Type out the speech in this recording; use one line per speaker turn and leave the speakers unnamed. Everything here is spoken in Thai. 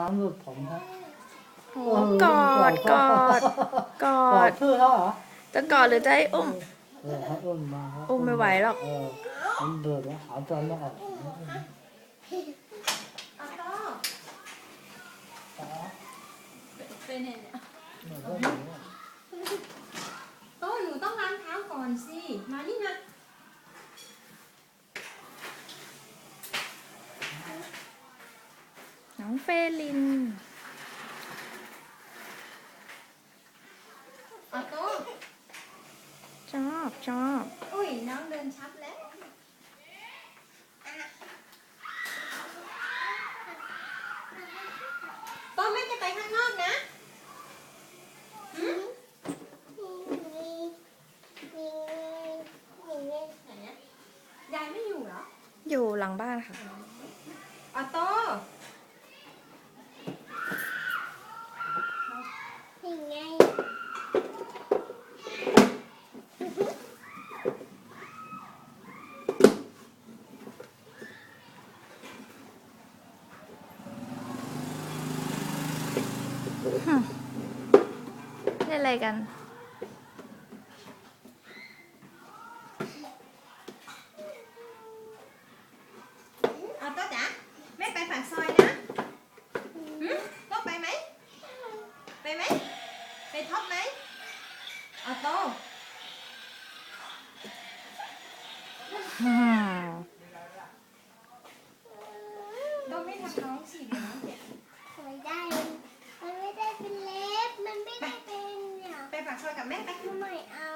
น้ำหลุดผมครับ
โอ้กอดกอดกอกอดด
ชื่อเขาเหรอ
จะกอดหรือจะให้อุ้ม
เออให้อุ้มมาครับอุ้มไม่ไหวหรอก เออมันเดือดแล้วหาจนไม่ออกอ
อโต้เป็นไงเนี่ยโต้หนูต้องล้างเท้าก่อนสิ มานี่มา
น้องเฟลิน
ออโต้
ชอบชอบ
อุ้ยน้องเดินชัดแล้วโต้ไม่จะไปข้างนอกนะหืมไหนอะยายไม่อยู่เหรอ
อยู่หลังบ้านค่ะ
ออโต้
เล่นอะไรกัน
เอาโต๊จ๋าแม่ไปปากซอยนะโตไปไหม ไปไหม ไปทบไหมอ้าวโต
โตไม่
ทำน้องสิเดี๋ยวน้อง กับแม่ไป หน
ูไม่เอา